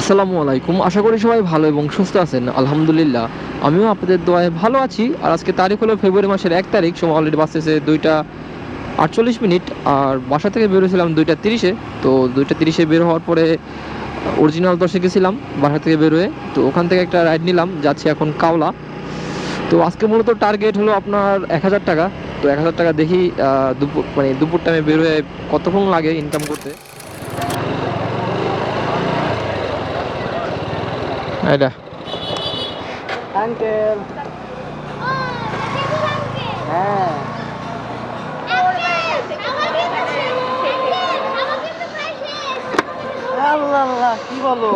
আসসালামু আলাইকুম। আশা করি সবাই ভালো এবং সুস্থ আছেন। আলহামদুলিল্লাহ, আমিও আপনাদের দোয়ায় ভালো আছি। আর আজকে তারিখ হলো ফেব্রুয়ারি মাসের এক তারিখ, সময় অলরেডি বাসতেছে দুইটা আটচল্লিশ মিনিট। আর বাসা থেকে বেরোছিলাম দুইটা তিরিশে। তো দুইটা তিরিশে বের হওয়ার পরে অরিজিনাল দশে গেছিলাম বাসা থেকে বেরোয় তো ওখান থেকে একটা রাইড নিলাম, যাচ্ছি এখন কাওলা। তো আজকে মূলত টার্গেট হলো আপনার এক হাজার টাকা। তো এক হাজার টাকা দেখি দুপুর মানে দুপুর টাইমে বেরোয় কতক্ষণ লাগে ইনকাম করতে? এটা আঙ্কেল হ্যাঁ আল্লাহ আল্লাহ কি বলো?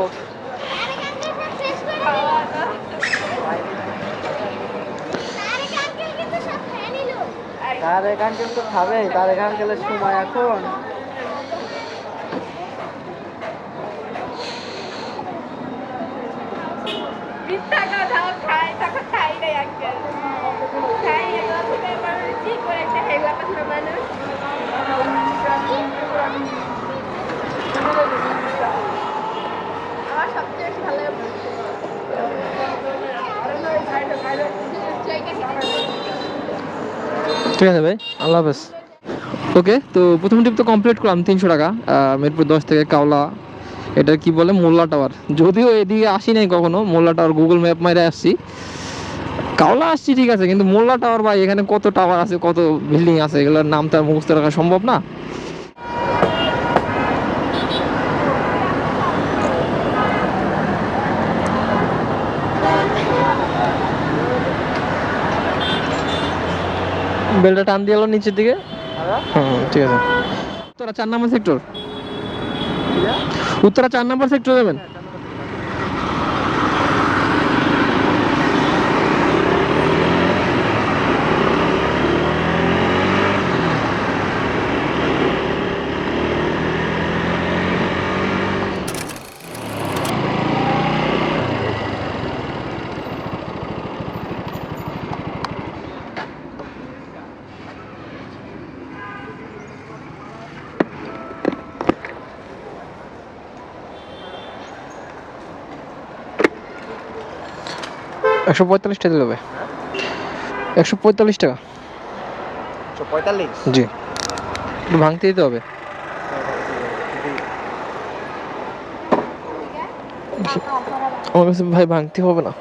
তারেক আঙ্কেল তো খাবে তারেক আঙ্কেলের সময় এখন মিথ্যা কথা খায় তখন খাই নাই আঙ্কেল খাই এগুলো থেকে মানুষ ঠিক করে একটা হেগলা কথা মানুষ আমার সবচেয়ে বেশি ভালো ঠিক আছে ভাই, আল্লাহ হাফেজ। ওকে, তো প্রথম ট্রিপ তো কমপ্লিট করলাম তিনশো টাকা মিরপুর দশ থেকে কাওলা, এটা কি বলে, মোল্লা টাওয়ার যদিও এদিকে আসি নাই কখনো, মোল্লা টাওয়ার গুগল ম্যাপ মাইরে আসছি। কাওলা আসছি ঠিক আছে, কিন্তু মোল্লা টাওয়ার ভাই, এখানে কত টাওয়ার আছে, কত বিল্ডিং আছে, এগুলোর নাম তার মুখস্থ রাখা সম্ভব না। বেলটা টান দিয়ে এলো নিচের দিকে। হুম ঠিক আছে। উত্তরা চার নম্বর সেক্টর উত্তরা চার নম্বর সেক্টর যাবেন? একশো পঁয়তাল্লিশ টাকা দিলে হবে একশো পঁয়তাল্লিশ টাকা। পঁয়তাল্লিশ? জি। একটু ভাঙতে দিতে হবে। আমার কাছে ভাই ভাঙতে হবে না।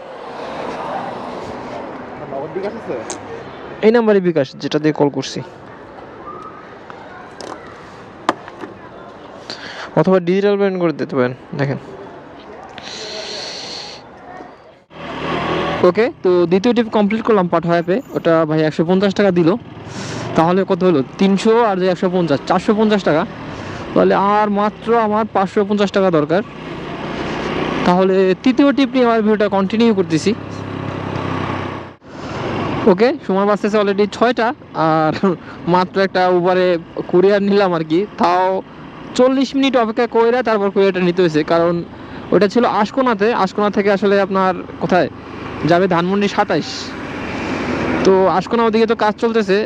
এই নাম্বারে বিকাশ যেটা দিয়ে কল করছি। অথবা ডিজিটাল পেমেন্ট করে দিতে পারেন দেখেন। ওকে? তো দ্বিতীয় টিপ কমপ্লিট করলাম পাঠা অ্যাপে ওটা ভাই একশো পঞ্চাশ টাকা দিল। তাহলে কত হলো? তিনশো আর যে একশো পঞ্চাশ টাকা। তাহলে আর মাত্র আমার পাঁচশো পঞ্চাশ টাকা দরকার। তাহলে তৃতীয় টিপ নিয়ে আমার ভিডিওটা কন্টিনিউ করতেছি। ওকে, সময় বাঁচতেছে অলরেডি ছয়টা। আর মাত্র একটা উবারে কুরিয়ার নিলাম আর কি। তাও চল্লিশ মিনিট অপেক্ষা করে তারপর কুরিয়ারটা নিতে হয়েছে। কারণ ওটা ছিল আশকোনাতে। আশকোনা থেকে আসলে আপনার কোথায়? যাবে ধানমন্ডি সাতাইশ। তো আশকোনা ওদিকে তো কাজ চলতেছে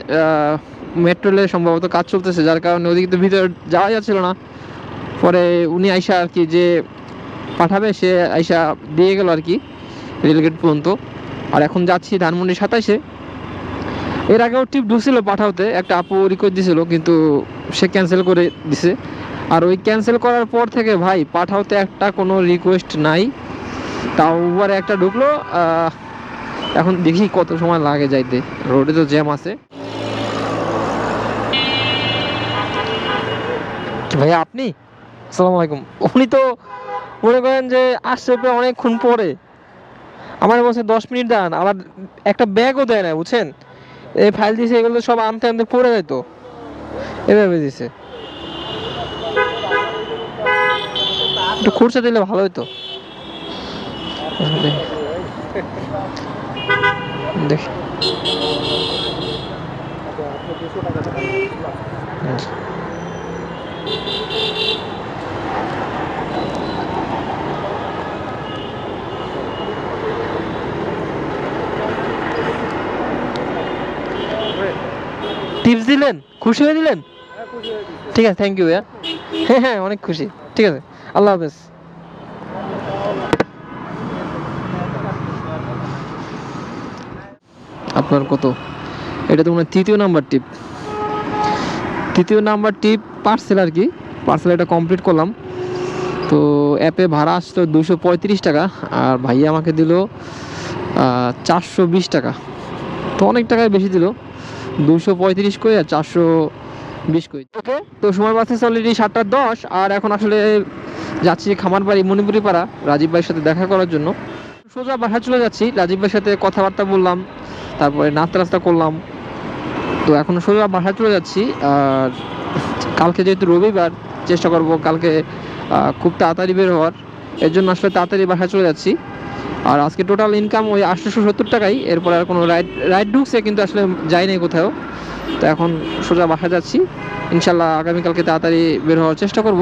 মেট্রো রেলের সম্ভবত কাজ চলতেছে, যার কারণে ওদিকে তো ভিতরে যাওয়া যাচ্ছিল না। পরে উনি আইসা আর কি যে পাঠাবে, সে আইসা দিয়ে গেল আর কি রেলগেট পর্যন্ত। আর এখন যাচ্ছি ধানমন্ডি সাতাইশে। এর আগেও টিপ ঢুকছিল পাঠাতে একটা আপু রিকোয়েস্ট দিছিল, কিন্তু সে ক্যান্সেল করে দিছে। আর ওই ক্যান্সেল করার পর থেকে ভাই পাঠাওতে একটা কোনো রিকোয়েস্ট নাই। তাও উপরে একটা ঢুকলো এখন দেখি কত সময় লাগে যাইতে। রোডে তো জ্যাম আছে। ভাইয়া আপনি? আসসালামু আলাইকুম। উনি তো মনে করেন যে আসছে প্রায় অনেকক্ষণ পরে। আমার বলছে দশ মিনিট দাঁড়ান। আবার একটা ব্যাগও দেয় না বুঝছেন? এই ফাইল দিয়েছে এগুলো সব আনতে আনতে পড়ে যেত এভাবে দিছে। একটু খুরসা দিলে ভালো হতো দেখি। দেখি। টিপস দিলেন? খুশি হয়ে দিলেন? ঠিক আছে থ্যাংক ইউ ভাইয়া। হ্যাঁ হ্যাঁ অনেক খুশি। ঠিক আছে। আল্লাহ হাফেজ। আপনার কত? এটা তো মনে তৃতীয় নাম্বার টিপ। তৃতীয় নাম্বার টিপ পার্সেল আর কি। পার্সেল এটা কমপ্লিট করলাম। তো অ্যাপে ভাড়া আসতো দুশো পঁয়ত্রিশ টাকা, আর ভাইয়া আমাকে দিল চারশো বিশ টাকা। তো অনেক টাকায় বেশি দিল। দুশো পঁয়ত্রিশ কই আর চারশো বিশ কই। ওকে তো সময় বাঁচতেছে অলরেডি সাতটা দশ, আর এখন আসলে যাচ্ছি খামার বাড়ি মণিপুরি পাড়া রাজীব ভাইয়ের সাথে দেখা করার জন্য। সোজা বাসায় চলে যাচ্ছি, রাজীব ভাইয়ের সাথে কথাবার্তা বললাম, তারপরে নাস্তা রাস্তা করলাম। তো এখন সোজা বাসায় চলে যাচ্ছি, আর কালকে যেহেতু রবিবার, চেষ্টা করব কালকে খুব তাড়াতাড়ি বের হওয়ার। এর জন্য আসলে তাড়াতাড়ি বাসায় চলে যাচ্ছি। আর আজকে টোটাল ইনকাম ওই আটশোশো সত্তর টাকাই, এরপর আর কোনো রাইড রাইড ঢুকছে কিন্তু আসলে যাই নাই কোথাও। তো এখন সোজা বাসা যাচ্ছি, ইনশাল্লাহ আগামীকালকে তাড়াতাড়ি বের হওয়ার চেষ্টা করব।